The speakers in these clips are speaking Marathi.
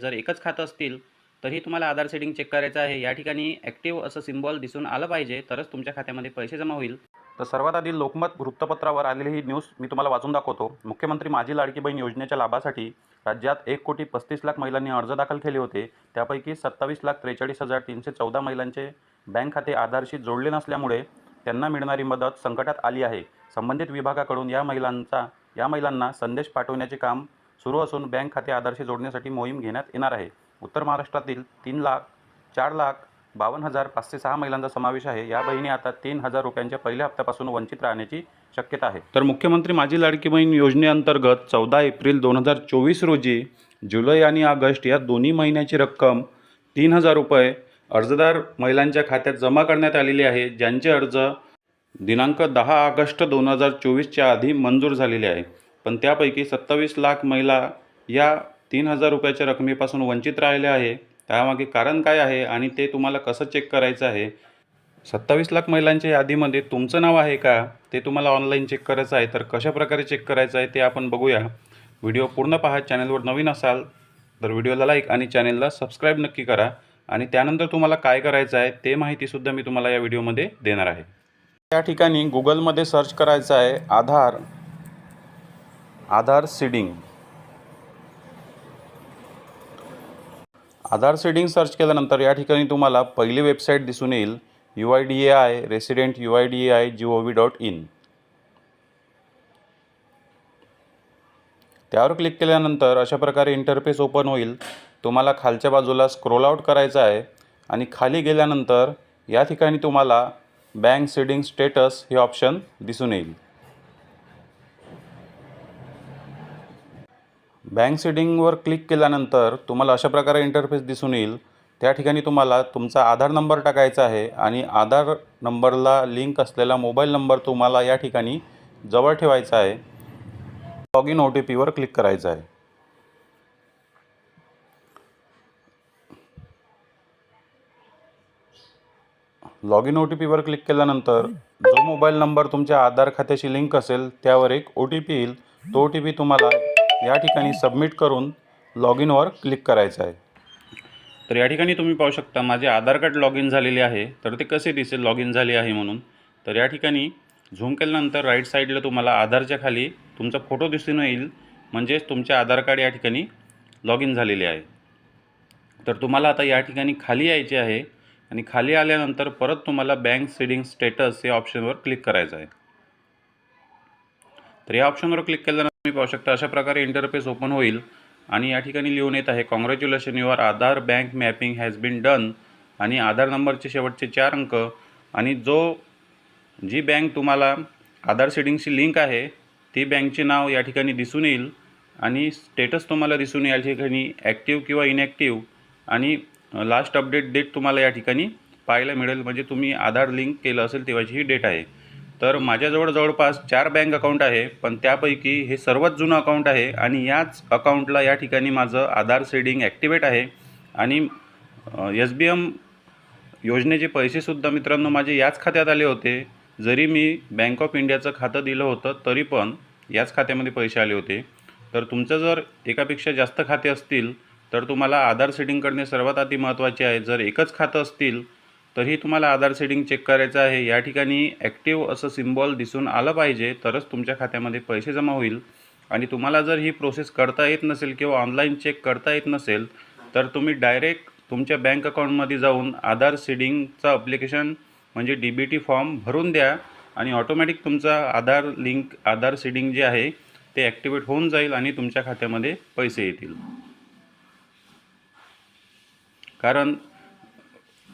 जर एकच खातं असतील तरी तुम्हाला आधार सेटिंग चेक करायचं आहे. या ठिकाणी ॲक्टिव्ह असं सिम्बॉल दिसून आलं पाहिजे तरच तुमच्या खात्यामध्ये पैसे जमा होईल. तर सर्वात आधी लोकमत वृत्तपत्रावर आलेली ही न्यूज मी तुम्हाला वाचून दाखवतो. मुख्यमंत्री माझी लाडकी बहीण योजनेच्या लाभासाठी राज्यात एक कोटी पस्तीस लाख महिलांनी अर्ज दाखल केले होते. त्यापैकी सत्तावीस लाख त्रेचाळीस हजार तीनशे चौदा महिलांचे बँक खाते आधारशी जोडले नसल्यामुळे त्यांना मिळणारी मदत संकटात आली आहे. संबंधित विभागाकडून या महिलांचा या महिलांना संदेश पाठवण्याचे काम सुरू असून बँक खाते आधारशी जोडण्यासाठी मोहीम घेण्यात येणार आहे. उत्तर महाराष्ट्रातील तीन लाख चार लाख बावन्न हजार पाचशे सहा महिलांचा समावेश आहे. या बहिणी आता तीन हजार रुपयांच्या पहिल्या हप्त्यापासून वंचित राहण्याची शक्यता आहे. तर मुख्यमंत्री माझी लाडकी बहीण योजनेअंतर्गत चौदा एप्रिल दोन हजार चोवीस रोजी जुलै आणि ऑगस्ट या दोन्ही महिन्याची रक्कम तीन हजार रुपये अर्जदार महिलांच्या खात्यात जमा करण्यात आलेली आहे ज्यांचे अर्ज दिनांक दहा ऑगस्ट दोन हजार चोवीसच्या आधी मंजूर झालेले आहे. पण त्यापैकी सत्तावीस लाख महिला या तीन हजार रुपयाच्या रकमेपासून वंचित राहिल्या आहे. त्यामागे कारण काय आहे आणि ते तुम्हाला कसं चेक करायचं आहे? सत्तावीस लाख महिलांच्या यादीमध्ये तुमचं नाव आहे का? ते तुम्हाला ऑनलाईन चेक करायचं आहे. तर कशा प्रकारे चेक करायचं आहे ते आपण बघूया. व्हिडिओ पूर्ण पहा. चॅनलवर नवीन असाल तर व्हिडिओला लाईक आणि चॅनलला सबस्क्राईब नक्की करा. आणि त्यानंतर तुम्हाला काय करायचं आहे ते माहितीसुद्धा मी तुम्हाला या व्हिडिओमध्ये देणार आहे. त्या ठिकाणी गुगलमध्ये सर्च करायचं आहे. Aadhaar. Aadhaar seeding. Aadhaar seeding search केल्यानंतर या ठिकाणी तुम्हाला पहिली वेबसाईट दिसून येईल U I D A I resident U I D A I G O V dot in त्यावर क्लिक केल्यानंतर अशा प्रकारे इंटरफेस ओपन होईल. तुम्हाला खालच्या बाजूला स्क्रोल आउट करायचं आहे आणि खाली गेल्यानंतर या ठिकाणी तुम्हाला बँक सीडिंग स्टेटस हे ऑप्शन दिसून येईल. बँक सेटिंगवर क्लिक केल्यानंतर तुम्हाला अशा प्रकारे इंटरफेस दिसून येईल. त्या ठिकाणी तुम्हाला तुमचा आधार नंबर टाकायचा आहे आणि आधार नंबरला लिंक असलेला मोबाईल नंबर तुम्हाला या ठिकाणी जवळ ठेवायचा आहे. लॉग इन ओ टी पीवर क्लिक करायचं आहे. लॉग इन ओ टी पीवर क्लिक केल्यानंतर जो मोबाईल नंबर तुमच्या आधार खात्याशी लिंक असेल त्यावर एक ओ टी पी येईल. तो ओ टी पी तुम्हाला या ठिकाणी सबमिट करून लॉग इनवर क्लिक करायचं आहे. तर या ठिकाणी तुम्ही पाहू शकता माझे आधार कार्ड लॉग इन झालेले आहे. तर ते कसे दिसेल? लॉग इन झाले आहे म्हणून. तर या ठिकाणी झूम केल्यानंतर राईट साईडला तुम्हाला आधारच्या खाली तुमचा फोटो दिसून येईल. म्हणजेच तुमचे आधार कार्ड या ठिकाणी लॉग इन झालेले आहे. तर तुम्हाला आता या ठिकाणी खाली यायचे आहे आणि खाली आल्यानंतर परत तुम्हाला बँक सीडिंग स्टेटस या ऑप्शनवर क्लिक करायचं आहे. तर या ऑप्शनवर क्लिक केल्यानंतर तुम्ही पाहू शकता अशा प्रकारे इंटरफेस ओपन होईल. आणि या ठिकाणी लिहून येत आहे congratulation your Aadhaar bank mapping has been done आणि आधार नंबरचे शेवटचे चार अंक. आणि जो जी बँक तुम्हाला आधार सेटिंगशी लिंक आहे ती बँकचे नाव या ठिकाणी दिसून येईल. आणि स्टेटस तुम्हाला दिसून येईल या ठिकाणी ॲक्टिव्ह किंवा इनॲक्टिव्ह आणि लास्ट अपडेट डेट तुम्हाला या ठिकाणी पाहायला मिळेल. म्हणजे तुम्ही आधार लिंक केलं असेल तेव्हाची ही डेट आहे. तर माझ्याजवळ जवळपास चार बँक अकाउंट आहे पण त्यापैकी हे सर्वात जुनं अकाउंट आहे आणि याच अकाउंटला या ठिकाणी माझं आधार सेडिंग ॲक्टिवेट आहे. आणि एस बी एम योजनेचे पैसेसुद्धा मित्रांनो माझे याच खात्यात आले होते. जरी मी बँक ऑफ इंडियाचं खातं दिलं होतं तरी पण याच खात्यामध्ये पैसे आले होते. तर तुमचं जर एकापेक्षा जास्त खाते असतील तर तुम्हाला आधार सेटिंग करणे सर्वात आधी महत्त्वाचे आहे. जर एकच खातं असतील तरी तुम्हाला आधार सेटिंग चेक करायचं आहे. या ठिकाणी ॲक्टिव्ह असं सिम्बॉल दिसून आलं पाहिजे तरच तुमच्या खात्यामध्ये पैसे जमा होईल. आणि तुम्हाला जर ही प्रोसेस करता येत नसेल किंवा ऑनलाईन चेक करता येत नसेल तर तुम्ही डायरेक्ट तुमच्या बँक अकाउंटमध्ये जाऊन आधार सीडिंगचं अप्लिकेशन म्हणजे डी बी टी फॉर्म भरून द्या आणि ऑटोमॅटिक तुमचा आधार लिंक आधार सीडिंग जे आहे ते ॲक्टिवेट होऊन जाईल आणि तुमच्या खात्यामध्ये पैसे येतील. कारण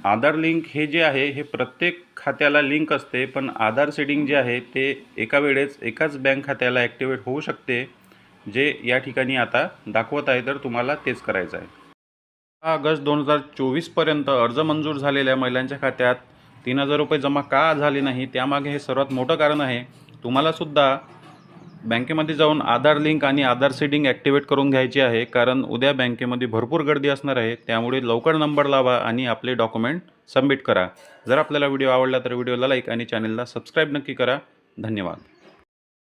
आधार लिंक हे जे आहे हे प्रत्येक खात्याला लिंक असते पण आधार सेडिंग जे आहे ते एका वेळेस एकाच बँक खात्याला ॲक्टिवेट होऊ शकते जे या ठिकाणी आता दाखवत आहे तर तुम्हाला तेच करायचं आहे. ऑगस्ट दोन हजार चोवीसपर्यंत अर्ज मंजूर झालेल्या महिलांच्या खात्यात तीन हजार रुपये जमा का झाले नाही त्यामागे हे सर्वात मोठं कारण आहे. तुम्हालासुद्धा बँकेमध्ये जाऊन आधार लिंक आणि आधार सीडिंग ॲक्टिवेट करून घ्यायची आहे कारण उद्या बँकेमध्ये भरपूर गर्दी असणार आहे. त्यामुळे लवकर नंबर लावा आणि आपले डॉक्युमेंट सबमिट करा. जर आपल्याला व्हिडिओ आवडला तर व्हिडिओला लाईक आणि चॅनलला सबस्क्राईब नक्की करा. धन्यवाद.